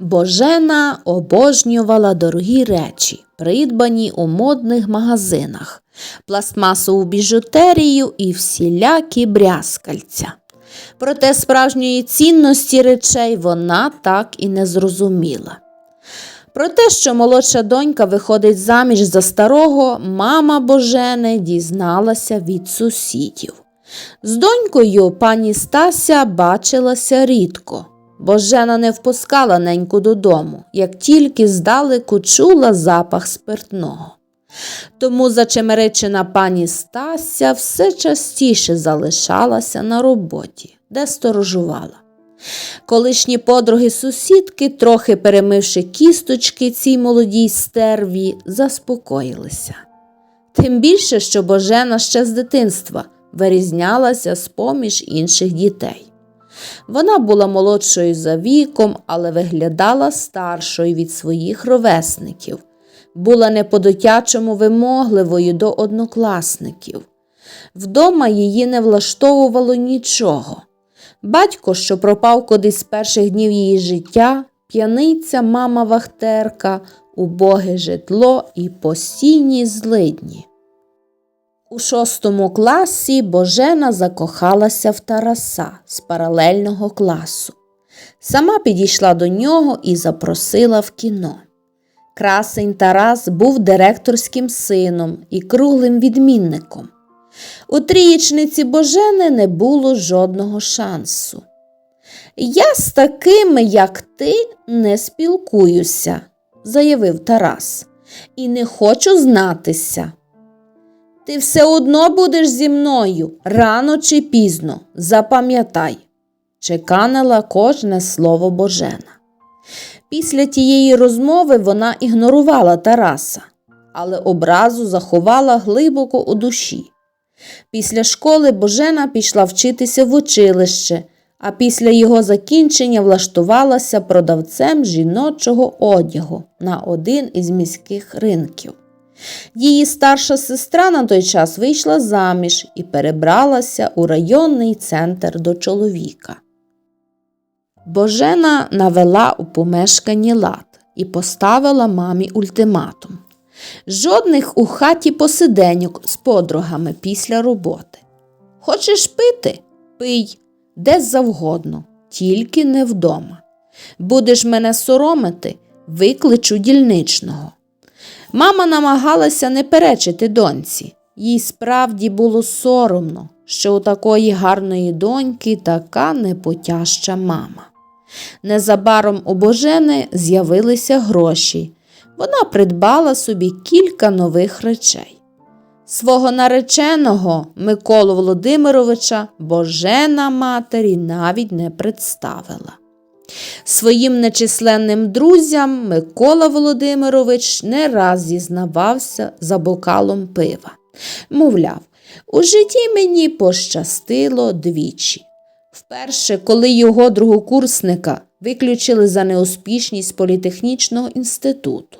Божена обожнювала дорогі речі, придбані у модних магазинах, пластмасову біжутерію і всілякі брязкальця. Проте справжньої цінності речей вона так і не зрозуміла. Про те, що молодша донька виходить заміж за старого, мама Божени дізналася від сусідів. З донькою пані Стася бачилася рідко. Божена не впускала неньку додому, як тільки здалеку чула запах спиртного. Тому зачемеречена пані Стася все частіше залишалася на роботі, де сторожувала. Колишні подруги сусідки, трохи перемивши кісточки цій молодій стерві, заспокоїлися. Тим більше, що Божена ще з дитинства вирізнялася з поміж інших дітей. Вона була молодшою за віком, але виглядала старшою від своїх ровесників, була не по-дитячому вимогливою до однокласників. Вдома її не влаштовувало нічого. Батько, що пропав кудись з перших днів її життя, п'яниця, мама вахтерка, убоге житло і постійні злидні. У шостому класі Божена закохалася в Тараса з паралельного класу. Сама підійшла до нього і запросила в кіно. Красень Тарас був директорським сином і круглим відмінником. У трієчниці Божени не було жодного шансу. Я з такими, як ти, не спілкуюся, заявив Тарас, і не хочу знатися. Ти все одно будеш зі мною рано чи пізно, запам'ятай, чеканила кожне слово Божена. Після тієї розмови вона ігнорувала Тараса, але образу заховала глибоко у душі. Після школи Божена пішла вчитися в училище, а після його закінчення влаштувалася продавцем жіночого одягу на один із міських ринків. Її старша сестра на той час вийшла заміж і перебралася у районний центр до чоловіка. Божена навела у помешканні лад і поставила мамі ультиматум. Жодних у хаті посиденьок з подругами після роботи. Хочеш пити? Пий, де завгодно, тільки не вдома. Будеш мене соромити, викличу дільничного. Мама намагалася не перечити доньці. Їй справді було соромно, що у такої гарної доньки така непотяща мама. Незабаром у Божени з'явилися гроші. Вона придбала собі кілька нових речей. Свого нареченого Миколу Володимировича Божена матері навіть не представила. Своїм нечисленним друзям Микола Володимирович не раз зізнавався за бокалом пива. Мовляв, у житті мені пощастило двічі. Вперше, коли його другокурсника виключили за неуспішність політехнічного інституту.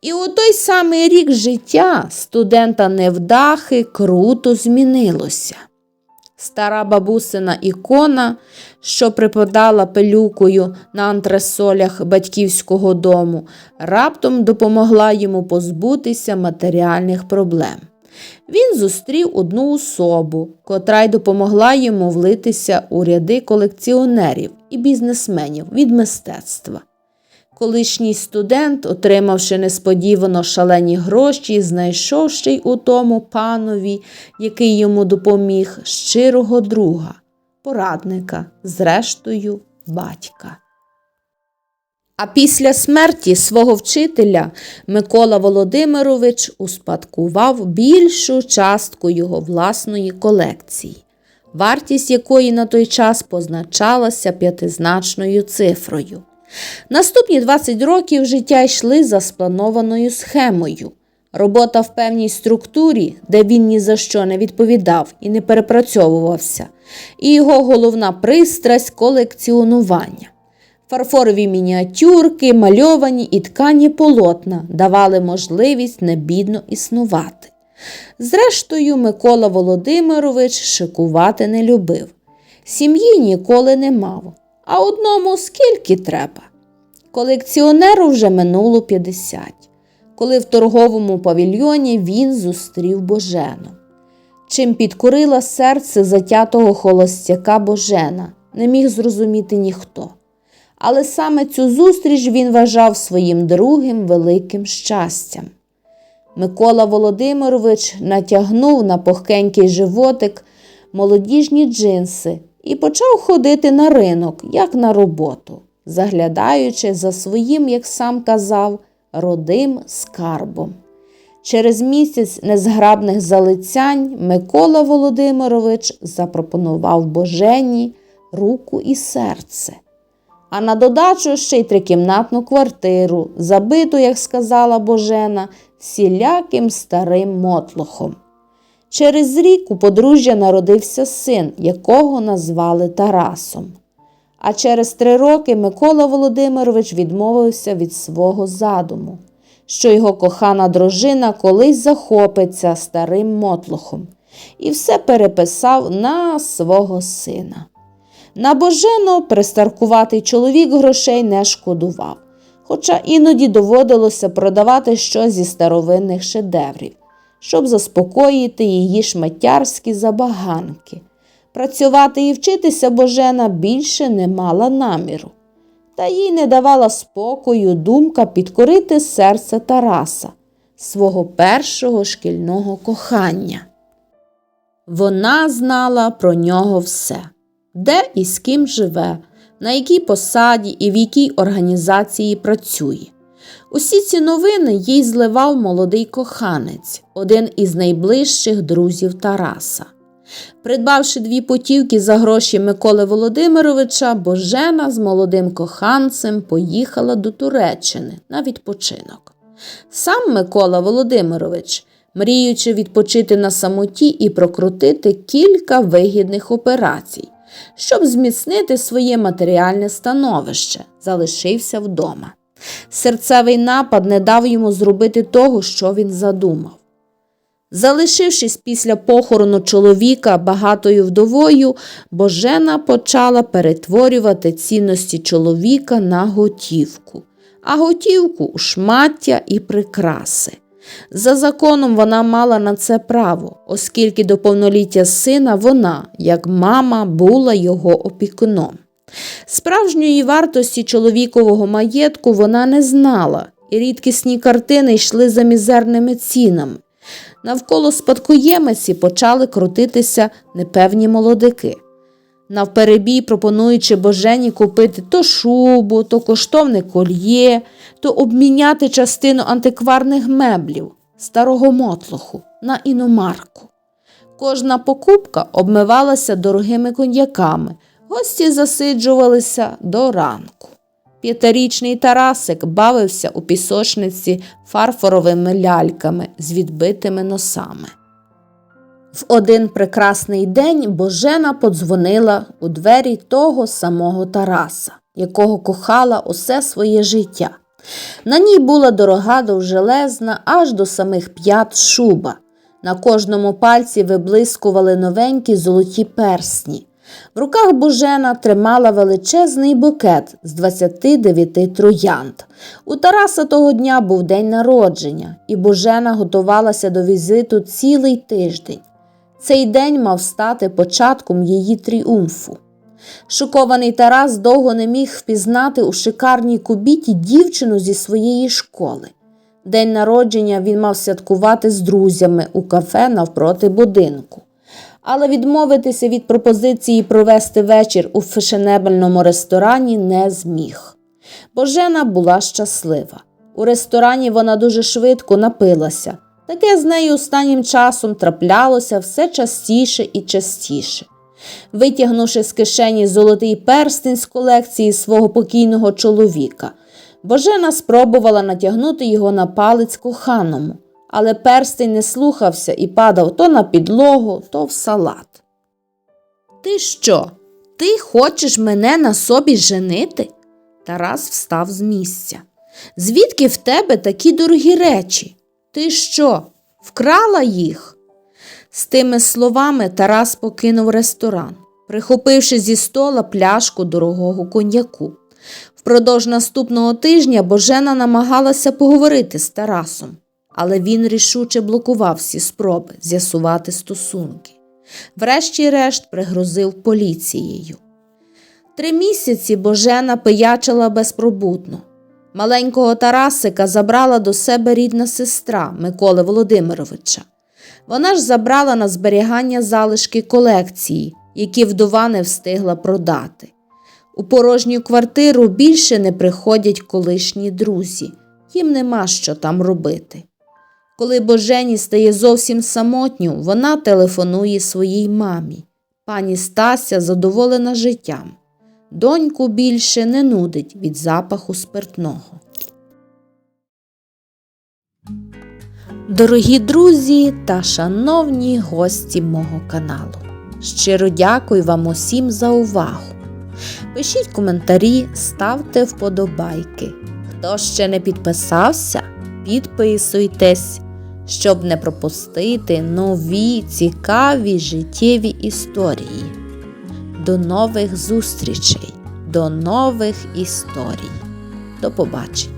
І у той самий рік життя студента невдахи круто змінилося. Стара бабусина ікона, що припадала пилюкою на антресолях батьківського дому, раптом допомогла йому позбутися матеріальних проблем. Він зустрів одну особу, котра й допомогла йому влитися у ряди колекціонерів і бізнесменів від мистецтва. Колишній студент, отримавши несподівано шалені гроші, знайшов ще й у тому панові, який йому допоміг, щирого друга, порадника, зрештою, батька. А після смерті свого вчителя Микола Володимирович успадкував більшу частку його власної колекції, вартість якої на той час позначалася п'ятизначною цифрою. Наступні 20 років життя йшли за спланованою схемою. Робота в певній структурі, де він ні за що не відповідав і не перепрацьовувався, і його головна пристрасть колекціонування. Фарфорові мініатюрки, мальовані і ткані полотна давали можливість небідно існувати. Зрештою, Микола Володимирович шикувати не любив. Сім'ї ніколи не мав, а одному скільки треба. Колекціонеру вже минуло 50, коли в торговому павільйоні він зустрів Божену. Чим підкорила серце затятого холостяка Божена, не міг зрозуміти ніхто. Але саме цю зустріч він вважав своїм другим великим щастям. Микола Володимирович натягнув на пухкенький животик молодіжні джинси і почав ходити на ринок, як на роботу, заглядаючи за своїм, як сам казав, родим скарбом. Через місяць незграбних залицянь Микола Володимирович запропонував Божені руку і серце. А на додачу ще й трикімнатну квартиру, забиту, як сказала Божена, всіляким старим мотлохом. Через рік у подружжя народився син, якого назвали Тарасом. А через три роки Микола Володимирович відмовився від свого задуму, що його кохана дружина колись захопиться старим мотлохом і все переписав на свого сина. На Божено пристаркуватий чоловік грошей не шкодував, хоча іноді доводилося продавати щось зі старовинних шедеврів, щоб заспокоїти її шматтярські забаганки. Працювати і вчитися Божена більше не мала наміру, та їй не давала спокою думка підкорити серце Тараса, свого першого шкільного кохання. Вона знала про нього все де і з ким живе, на якій посаді і в якій організації працює. Усі ці новини їй зливав молодий коханець, один із найближчих друзів Тараса. Придбавши дві путівки за гроші Миколи Володимировича, Божена з молодим коханцем поїхала до Туреччини на відпочинок. Сам Микола Володимирович, мріючи відпочити на самоті і прокрутити кілька вигідних операцій, щоб зміцнити своє матеріальне становище, залишився вдома. Серцевий напад не дав йому зробити того, що він задумав. Залишившись після похорону чоловіка багатою вдовою, Божена почала перетворювати цінності чоловіка на готівку, а готівку у шмаття і прикраси. За законом вона мала на це право, оскільки до повноліття сина вона, як мама, була його опікуном. Справжньої вартості чоловікового маєтку вона не знала, і рідкісні картини йшли за мізерними цінами. Навколо спадкоємиці почали крутитися непевні молодики. Навперебій, пропонуючи божені купити то шубу, то коштовне кольє, то обміняти частину антикварних меблів, старого мотлоху на іномарку. Кожна покупка обмивалася дорогими коньяками, гості засиджувалися до ранку. П'ятирічний Тарасик бавився у пісочниці фарфоровими ляльками з відбитими носами. В один прекрасний день Божена подзвонила у двері того самого Тараса, якого кохала усе своє життя. На ній була дорога довжелезна аж до самих п'ят шуба. На кожному пальці виблискували новенькі золоті персні. В руках Божена тримала величезний букет з 29 троянд. У Тараса того дня був день народження, і Божена готувалася до візиту цілий тиждень. Цей день мав стати початком її тріумфу. Шокований Тарас довго не міг впізнати у шикарній кубіті дівчину зі своєї школи. День народження він мав святкувати з друзями у кафе навпроти будинку. Але відмовитися від пропозиції провести вечір у фешенебельному ресторані не зміг. Божена була щаслива. У ресторані вона дуже швидко напилася. Таке з нею останнім часом траплялося все частіше і частіше. Витягнувши з кишені золотий перстень з колекції свого покійного чоловіка, Божена спробувала натягнути його на палець коханому, але перстень не слухався і падав то на підлогу, то в салат. Ти що? Ти хочеш мене на собі женити? Тарас встав з місця. Звідки в тебе такі дорогі речі? Ти що, вкрала їх? З тими словами Тарас покинув ресторан, прихопивши зі стола пляшку дорогого коньяку. Впродовж наступного тижня Божена намагалася поговорити з Тарасом, але він рішуче блокував всі спроби з'ясувати стосунки. Врешті-решт пригрозив поліцією. Три місяці Божена пиячила безпробудно. Маленького Тарасика забрала до себе рідна сестра Миколи Володимировича. Вона ж забрала на зберігання залишки колекції, які вдова не встигла продати. У порожню квартиру більше не приходять колишні друзі, їм нема що там робити. Коли Божені стає зовсім самотньо, вона телефонує своїй мамі. Пані Стася задоволена життям. Доньку більше не нудить від запаху спиртного. Дорогі друзі та шановні гості мого каналу. Щиро дякую вам усім за увагу. Пишіть коментарі, ставте вподобайки. Хто ще не підписався, підписуйтесь, щоб не пропустити нові цікаві життєві історії. До нових зустрічей, до нових історій. До побачення!